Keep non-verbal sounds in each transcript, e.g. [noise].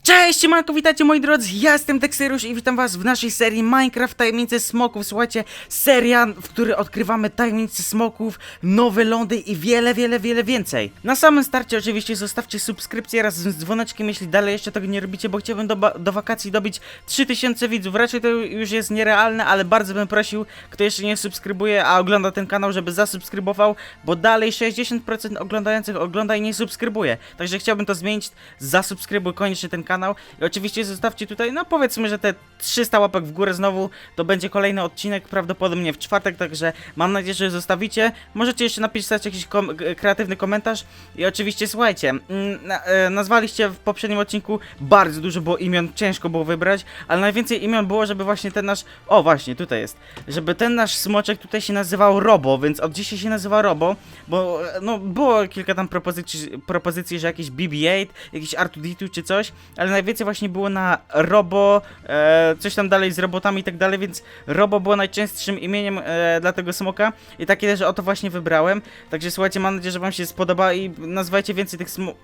Cześć, siemanko, witajcie moi drodzy, ja jestem Dexerusz i witam was w naszej serii Minecraft Tajemnice Smoków. Słuchajcie, seria, w której odkrywamy tajemnice smoków, nowe lądy i wiele, wiele, wiele więcej. Na samym starcie oczywiście zostawcie subskrypcję razem z dzwoneczkiem, jeśli dalej jeszcze tego nie robicie, bo chciałbym do, do wakacji dobić 3000 widzów. Raczej to już jest nierealne, ale bardzo bym prosił, kto jeszcze nie subskrybuje, a ogląda ten kanał, żeby zasubskrybował, bo dalej 60% oglądających ogląda i nie subskrybuje. Także chciałbym to zmienić, zasubskrybuj koniecznie ten kanał i oczywiście zostawcie tutaj, no powiedzmy, że te 300 łapek w górę znowu, to będzie kolejny odcinek, prawdopodobnie w czwartek, także mam nadzieję, że zostawicie. Możecie jeszcze napisać jakiś kom kreatywny komentarz i oczywiście słuchajcie, mm, e, nazwaliście w poprzednim odcinku bardzo dużo było imion, ciężko było wybrać, ale najwięcej imion było, żeby właśnie ten nasz, o właśnie, tutaj jest, żeby ten nasz smoczek tutaj się nazywał Robo, więc od dzisiaj się nazywa Robo, bo e, no było kilka tam propozycji, propozycji że jakiś BB-8, jakiś R2D2 czy coś, ale najwięcej właśnie było na Robo, e, coś tam dalej z robotami i tak dalej, więc Robo było najczęstszym imieniem e, dla tego smoka i takie też oto właśnie wybrałem. Także słuchajcie, mam nadzieję, że wam się spodoba i nazwajcie więcej tych smo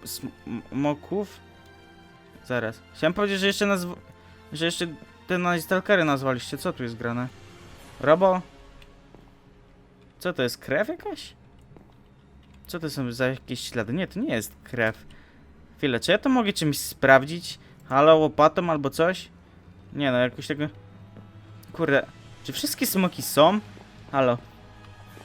smoków. Zaraz. Chciałem powiedzieć, że jeszcze nazw... że jeszcze te Nightstalkery nazwaliście. Co tu jest grane? Robo? Co to jest? Krew jakaś? Co to są za jakieś ślady? Nie, to nie jest krew. Chwilę, czy ja to mogę czymś sprawdzić? Halo, łopatą albo coś? Nie no, jakoś tego... Kurde, czy wszystkie smoki są? Halo.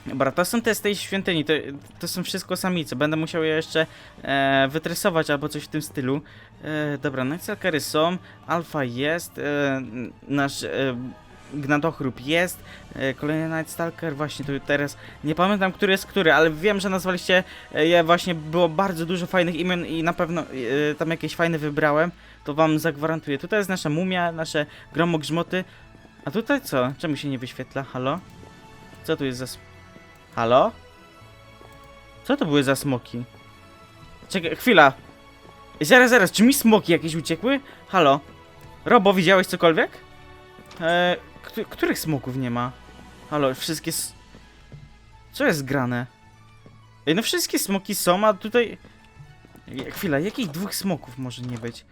Dobra, to są te z tej świątyni, to, to są wszystko samice. Będę musiał je jeszcze e, wytresować albo coś w tym stylu. E, dobra, Nightstalkery są, Alfa jest, e, nasz e, Gnadochrób jest, e, kolejny Nightstalker, właśnie tu teraz nie pamiętam, który jest który, ale wiem, że nazwaliście je właśnie, było bardzo dużo fajnych imion i na pewno e, tam jakieś fajne wybrałem, to wam zagwarantuję. Tutaj jest nasza mumia, nasze gromogrzmoty, a tutaj co? Czemu się nie wyświetla? Halo? Co tu jest za... Halo? Co to były za smoki? Czekaj, chwila. Zaraz, zaraz, czy mi smoki jakieś uciekły? Halo? Robo, widziałeś cokolwiek? Eee, któ- których smoków nie ma? Halo, wszystkie. Co jest grane? Ej, no wszystkie smoki są, a tutaj... Chwila, jakich dwóch smoków może nie być?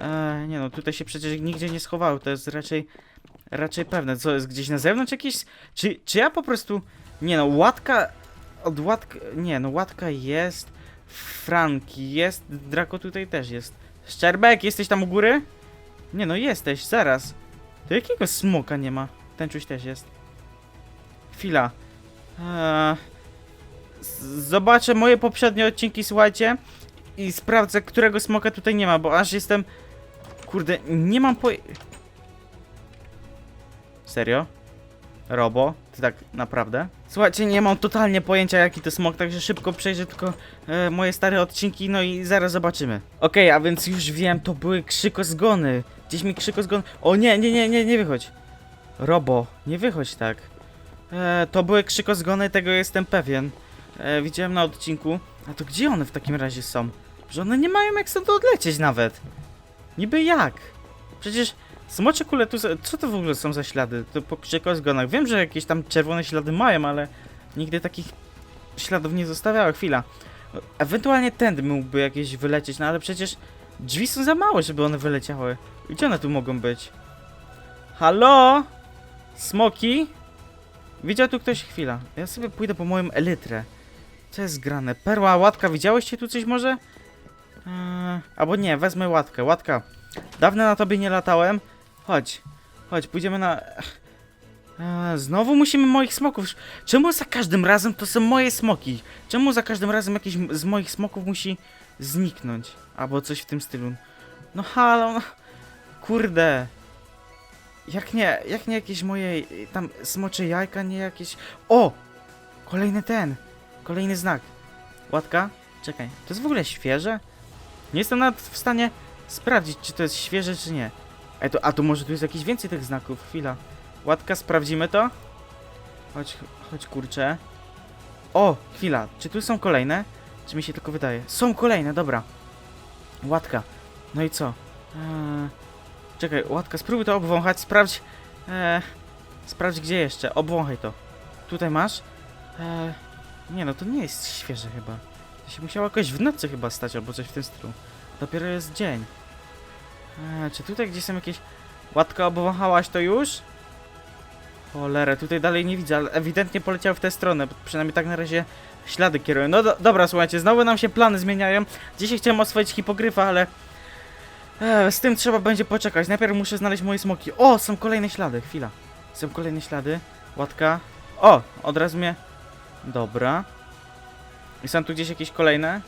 Eee, nie no, tutaj się przecież nigdzie nie schowały, to jest raczej... Raczej pewne. Co, jest gdzieś na zewnątrz jakieś... Czy, czy ja po prostu... Nie no, łatka... Od łatka... Nie no, łatka jest... Franki jest... Draco tutaj też jest. Szczerbek, jesteś tam u góry? Nie no, jesteś, zaraz. To jakiego smoka nie ma? Ten czuć też jest. Chwila. Eee, zobaczę moje poprzednie odcinki, słuchajcie. I sprawdzę, którego smoka tutaj nie ma, bo aż jestem... Kurde, nie mam po... Serio? Robo? Ty tak naprawdę? Słuchajcie, nie mam totalnie pojęcia jaki to smok, także szybko przejrzę tylko e, moje stare odcinki, no i zaraz zobaczymy. Okej, a więc już wiem, to były krzykozgony. Gdzieś mi krzykozgon... O nie, nie, nie, nie, nie wychodź. Robo, nie wychodź tak. E, to były krzykozgony, tego jestem pewien. E, widziałem na odcinku. A to gdzie one w takim razie są? Że one nie mają jak stąd odlecieć nawet. Niby jak? Przecież smocze kule tu... Co to w ogóle są za ślady? To po krzykozgonach. Wiem, że jakieś tam czerwone ślady mają, ale nigdy takich śladów nie zostawiały. Chwila. Ewentualnie tędy mógłby jakieś wylecieć, no ale przecież drzwi są za małe, żeby one wyleciały. Gdzie one tu mogą być? Halo? Smoki? Widział tu ktoś? Chwila. Ja sobie pójdę po moją elytrę. Co jest grane? Perła, łatka, widziałeście tu coś może? Eee, albo nie, wezmę łatkę. Łatka, dawno na tobie nie latałem. Chodź, chodź, pójdziemy na... Eee, znowu musimy moich smoków... Czemu za każdym razem to są moje smoki? Czemu za każdym razem jakiś z moich smoków musi zniknąć? Albo coś w tym stylu. No halo, no. Kurde. Jak nie, jak nie jakieś moje tam smocze jajka, nie jakieś... O! Kolejny ten. Kolejny znak. Łatka? Czekaj, to jest w ogóle świeże? Nie jestem nawet w stanie sprawdzić, czy to jest świeże, czy nie. Ej, to, a to może tu jest jakieś więcej tych znaków. Chwila. Łatka, sprawdzimy to. Chodź, chodź kurczę. O, chwila. Czy tu są kolejne? Czy mi się tylko wydaje? Są kolejne, dobra. Łatka. No i co? Eee, czekaj, łatka, spróbuj to obwąchać, sprawdź. Eee, sprawdź gdzie jeszcze. Obwąchaj to. Tutaj masz. Eee, nie no, to nie jest świeże chyba. To się musiało jakoś w nocy chyba stać, albo coś w tym stylu. Dopiero jest dzień. A, czy tutaj gdzieś są jakieś... Łatka obwąchałaś to już? Cholera, tutaj dalej nie widzę, ale ewidentnie poleciał w tę stronę, przynajmniej tak na razie ślady kierują. No do, dobra, słuchajcie, znowu nam się plany zmieniają. Dzisiaj chciałem oswoić hipogryfa, ale... E, z tym trzeba będzie poczekać. Najpierw muszę znaleźć moje smoki. O, są kolejne ślady, chwila. Są kolejne ślady. Łatka. O, od razu mnie... Dobra. I są tu gdzieś jakieś kolejne?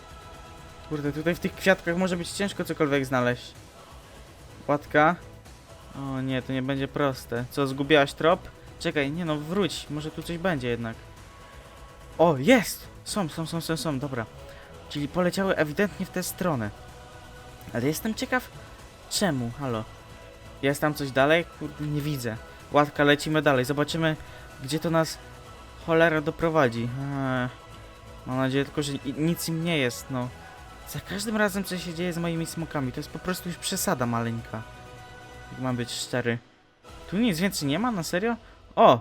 Kurde, tutaj w tych kwiatkach może być ciężko cokolwiek znaleźć. Łatka. O nie, to nie będzie proste. Co, zgubiłaś trop? Czekaj, nie no, wróć. Może tu coś będzie jednak. O, jest! Są, są, są, są, są, dobra. Czyli poleciały ewidentnie w tę stronę. Ale jestem ciekaw, czemu, halo. Jest tam coś dalej? Kurde, nie widzę. Łatka, lecimy dalej. Zobaczymy, gdzie to nas cholera doprowadzi. Eee, mam nadzieję tylko, że nic im nie jest, no. Za każdym razem, co się dzieje z moimi smokami, to jest po prostu już przesada maleńka. Jak mam być szczery. Tu nic więcej nie ma? Na serio? O!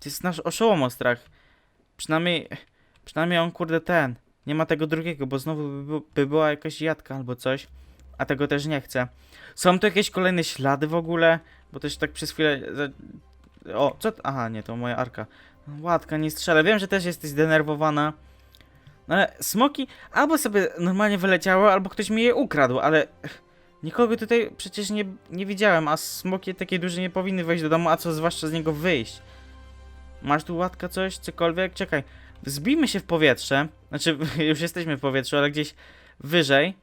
To jest nasz oszołomostrach. Przynajmniej... Przynajmniej on, kurde, ten. Nie ma tego drugiego, bo znowu by, by- by była jakaś jadka albo coś. A tego też nie chcę. Są tu jakieś kolejne ślady w ogóle? Bo też tak przez chwilę... O, co... Aha, nie, to moja arka. Łatka, nie strzelę. Wiem, że też jesteś zdenerwowana. No ale smoki albo sobie normalnie wyleciały, albo ktoś mi je ukradł, ale... Nikogo tutaj przecież nie, nie widziałem, a smoki takie duże nie powinny wejść do domu, a co zwłaszcza z niego wyjść. Masz tu łatka coś, cokolwiek? Czekaj, wzbijmy się w powietrze. Znaczy, [laughs] już jesteśmy w powietrzu, ale gdzieś wyżej.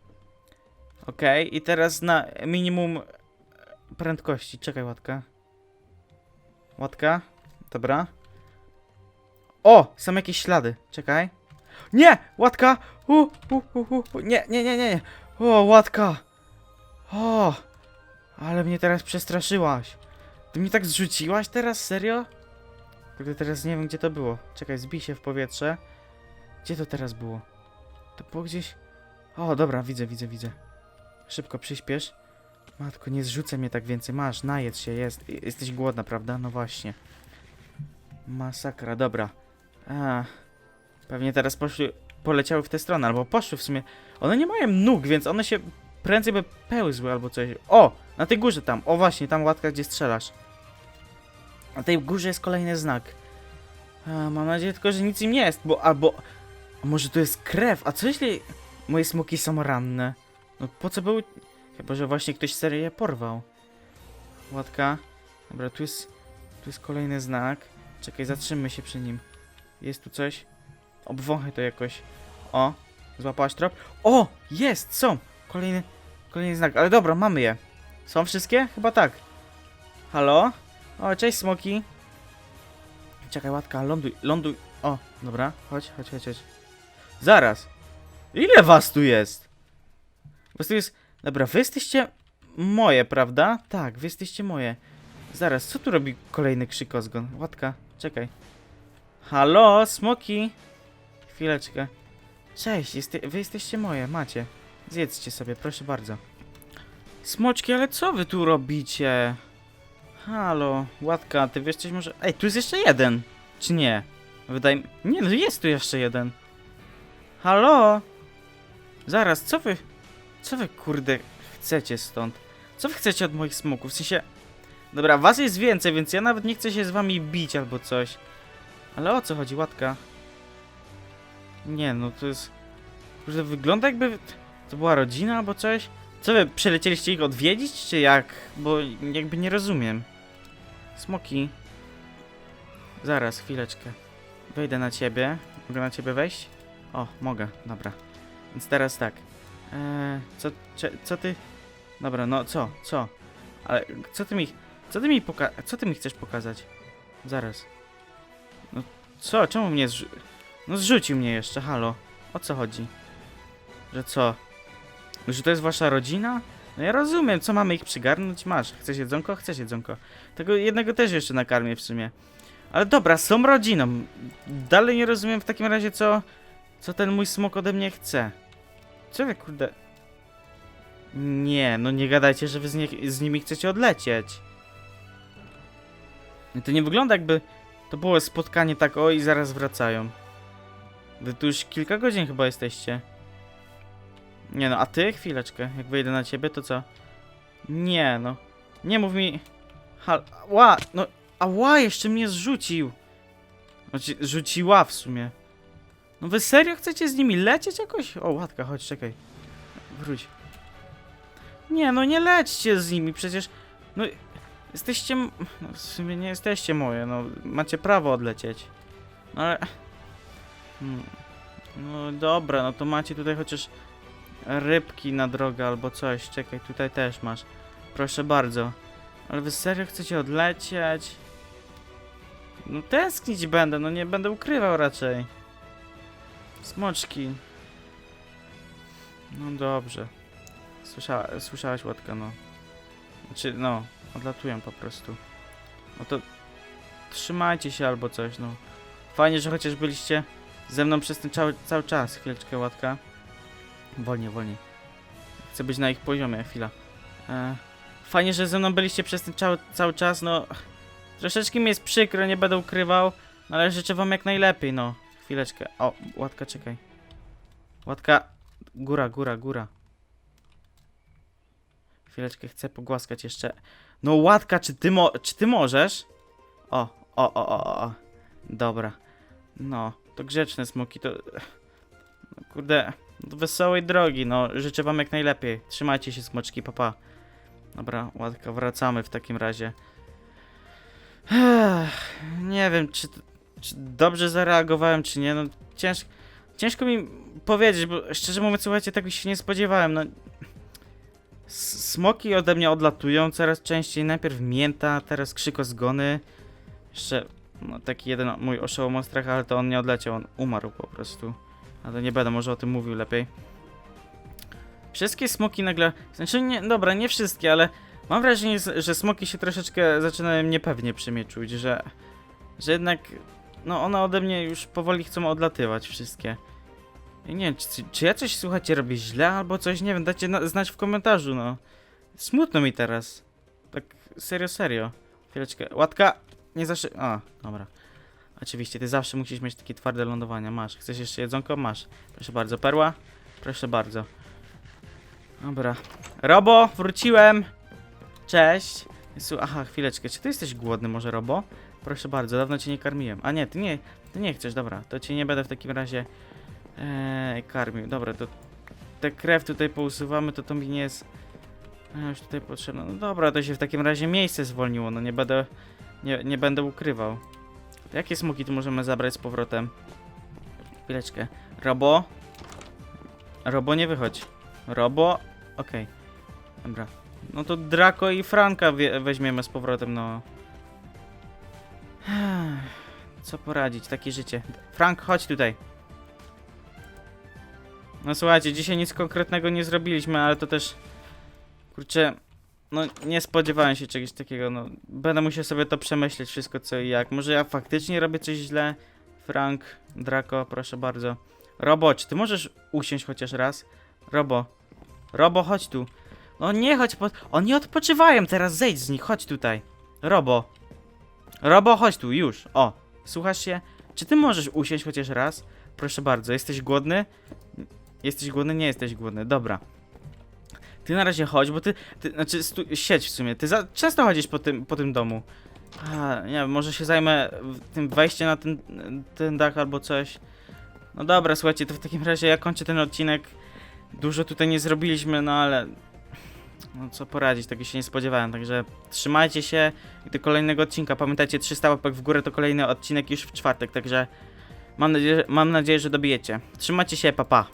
Okej, i teraz na minimum prędkości. Czekaj, łatka. Łatka, dobra. O, są jakieś ślady. Czekaj. Nie! Łatka! U, u, u, u. Nie, nie, nie, nie. nie. O, łatka! O! Ale mnie teraz przestraszyłaś. Ty mnie tak zrzuciłaś teraz? Serio? Kurde, teraz nie wiem, gdzie to było. Czekaj, zbij się w powietrze. Gdzie to teraz było? To było gdzieś... O, dobra, widzę, widzę, widzę. Szybko przyspiesz. Matko, nie zrzucę mnie tak więcej. Masz, najedz się, jest. Jesteś głodna, prawda? No właśnie. Masakra, dobra. A, pewnie teraz poszły, poleciały w tę stronę, albo poszły w sumie. One nie mają nóg, więc one się prędzej by pełzły albo coś. O! Na tej górze tam. O właśnie, tam łatka, gdzie strzelasz. Na tej górze jest kolejny znak. A, mam nadzieję tylko, że nic im nie jest, bo albo... A może to jest krew? A co jeśli moje smoki są ranne? No po co był... Chyba, że właśnie ktoś serię je porwał. Łatka. Dobra, tu jest... Tu jest kolejny znak. Czekaj, zatrzymmy się przy nim. Jest tu coś? Obwąchaj to jakoś. O! Złapałaś trop? O! Jest! Są! Kolejny... Kolejny znak. Ale dobra, mamy je. Są wszystkie? Chyba tak. Halo? O, cześć smoki. Czekaj, łatka, ląduj, ląduj. O, dobra, chodź, chodź, chodź, chodź. Zaraz. Ile was tu jest? Was tu jest... Dobra, wy jesteście moje, prawda? Tak, wy jesteście moje. Zaraz, co tu robi kolejny krzykozgon? Łatka, czekaj. Halo, smoki. Chwileczkę. Cześć, jeste... wy jesteście moje, macie. Zjedzcie sobie, proszę bardzo. Smoczki, ale co wy tu robicie? Halo, Łatka, ty wiesz coś może... Ej, tu jest jeszcze jeden! Czy nie? Wydaje mi... Nie, no jest tu jeszcze jeden. Halo? Zaraz, co wy... Co wy, kurde, chcecie stąd? Co wy chcecie od moich smoków? W sensie... Dobra, was jest więcej, więc ja nawet nie chcę się z wami bić albo coś. Ale o co chodzi, Łatka? Nie, no to jest... Kurde, wygląda jakby... To była rodzina albo coś? Co wy, przelecieliście ich odwiedzić, czy jak? Bo jakby nie rozumiem. Smoki. Zaraz, chwileczkę. Wejdę na ciebie. Mogę na ciebie wejść? O, mogę, dobra. Więc teraz tak. Eee, co, cze, co ty... Dobra, no co, co? Ale co ty mi... Co ty mi poka... Co ty mi chcesz pokazać? Zaraz. No co? Czemu mnie zrzu... No zrzucił mnie jeszcze, halo. O co chodzi? Że co? Że to jest wasza rodzina? No ja rozumiem, co mamy ich przygarnąć? Masz. Chcesz jedzonko? Chcesz jedzonko. Tego jednego też jeszcze nakarmię w sumie. Ale dobra, są rodziną. Dalej nie rozumiem w takim razie, co... Co ten mój smok ode mnie chce. Co wy, kurde... Nie, no nie gadajcie, że wy z, nie, z nimi chcecie odlecieć. To nie wygląda jakby to było spotkanie tak o i zaraz wracają. Wy tu już kilka godzin chyba jesteście. Nie no, a ty? Chwileczkę. Jak wyjdę na ciebie, to co? Nie, no. Nie mów mi... Hal... Ła, no... Ała, jeszcze mnie zrzucił. Znaczy, rzuciła w sumie. No wy serio chcecie z nimi lecieć jakoś? O, łatka, chodź, czekaj. Wróć. Nie, no nie lećcie z nimi, przecież... No, jesteście... No, w sumie nie jesteście moje, no. Macie prawo odlecieć. No ale... Hmm. No dobra, no to macie tutaj chociaż rybki na drogę albo coś. Czekaj, tutaj też masz. Proszę bardzo. Ale wy serio chcecie odlecieć? No tęsknić będę, no nie będę ukrywał raczej. Smoczki. No dobrze. Słyszała, słyszałaś łatka, no. Znaczy, no, odlatują po prostu. No to trzymajcie się albo coś, no. Fajnie, że chociaż byliście ze mną przez ten cały, cały czas. Chwileczkę, łatka. Wolniej, wolniej. Chcę być na ich poziomie, chwila. E, fajnie, że ze mną byliście przez ten cały, cały czas, no. Troszeczkę mi jest przykro, nie będę ukrywał, no ale życzę wam jak najlepiej, no. Chwileczkę. O, łatka, czekaj. Łatka, góra, góra, góra. Chwileczkę, chcę pogłaskać jeszcze. No łatka, czy ty, mo czy ty możesz? O, o, o, o, o. Dobra. No, to grzeczne smoki, to... No, kurde, wesołej drogi, no. Życzę wam jak najlepiej. Trzymajcie się, smoczki, papa. Dobra, łatka, wracamy w takim razie. Ech, nie wiem, czy, czy dobrze zareagowałem, czy nie, no cięż, ciężko mi powiedzieć, bo szczerze mówiąc, słuchajcie, tego się nie spodziewałem, no. Smoki ode mnie odlatują coraz częściej, najpierw mięta, teraz krzykozgony. Jeszcze, no taki jeden mój oszołomostrach, ale to on nie odleciał, on umarł po prostu. Ale nie będę może o tym mówił lepiej. Wszystkie smoki nagle, znaczy nie, dobra, nie wszystkie, ale Mam wrażenie, że smoki się troszeczkę zaczynają niepewnie przy mnie czuć, że, że jednak, no one ode mnie już powoli chcą odlatywać wszystkie. I nie wiem, czy, czy ja coś, słuchajcie, robię źle albo coś, nie wiem, dajcie na, znać w komentarzu, no. Smutno mi teraz. Tak, serio, serio. Chwileczkę, łatka, nie zawsze, a, dobra. Oczywiście, ty zawsze musisz mieć takie twarde lądowania, masz. Chcesz jeszcze jedzonko? Masz. Proszę bardzo, perła? Proszę bardzo. Dobra. Robo, wróciłem! Cześć. Jezu, aha, chwileczkę. Czy ty jesteś głodny może, Robo? Proszę bardzo, dawno cię nie karmiłem. A nie, ty nie, ty nie chcesz, dobra. To cię nie będę w takim razie ee, karmił. Dobra, to tę krew tutaj pousuwamy, to to mi nie jest e, już tutaj potrzebne. No dobra, to się w takim razie miejsce zwolniło, no nie będę, nie, nie będę ukrywał. To jakie smoki tu możemy zabrać z powrotem? Chwileczkę. Robo? Robo, nie wychodź. Robo? Okej. Dobra. No to Draco i Franka weźmiemy z powrotem, no. [sighs] Co poradzić, takie życie. Frank, chodź tutaj. No słuchajcie, dzisiaj nic konkretnego nie zrobiliśmy, ale to też... Kurczę, no nie spodziewałem się czegoś takiego, no. Będę musiał sobie to przemyśleć, wszystko co i jak. Może ja faktycznie robię coś źle? Frank, Draco, proszę bardzo. Robo, czy ty możesz usiąść chociaż raz? Robo. Robo, chodź tu. No nie chodź po... Oni odpoczywają, teraz zejdź z nich, chodź tutaj. Robo. Robo, chodź tu, już. O, słuchasz się? Czy ty możesz usiąść chociaż raz? Proszę bardzo, jesteś głodny? Jesteś głodny? Nie jesteś głodny, dobra. Ty na razie chodź, bo ty, ty znaczy stu, siedź w sumie, ty za, często chodzisz po tym, po tym domu. A, nie wiem, może się zajmę tym wejściem na ten, ten dach albo coś. No dobra, słuchajcie, to w takim razie ja kończę ten odcinek. Dużo tutaj nie zrobiliśmy, no ale no co poradzić, tego się nie spodziewałem, także trzymajcie się i do kolejnego odcinka. Pamiętajcie, 300 łapek w górę to kolejny odcinek już w czwartek, także mam nadzieję, mam nadzieję że dobijecie. Trzymajcie się, papa. Pa.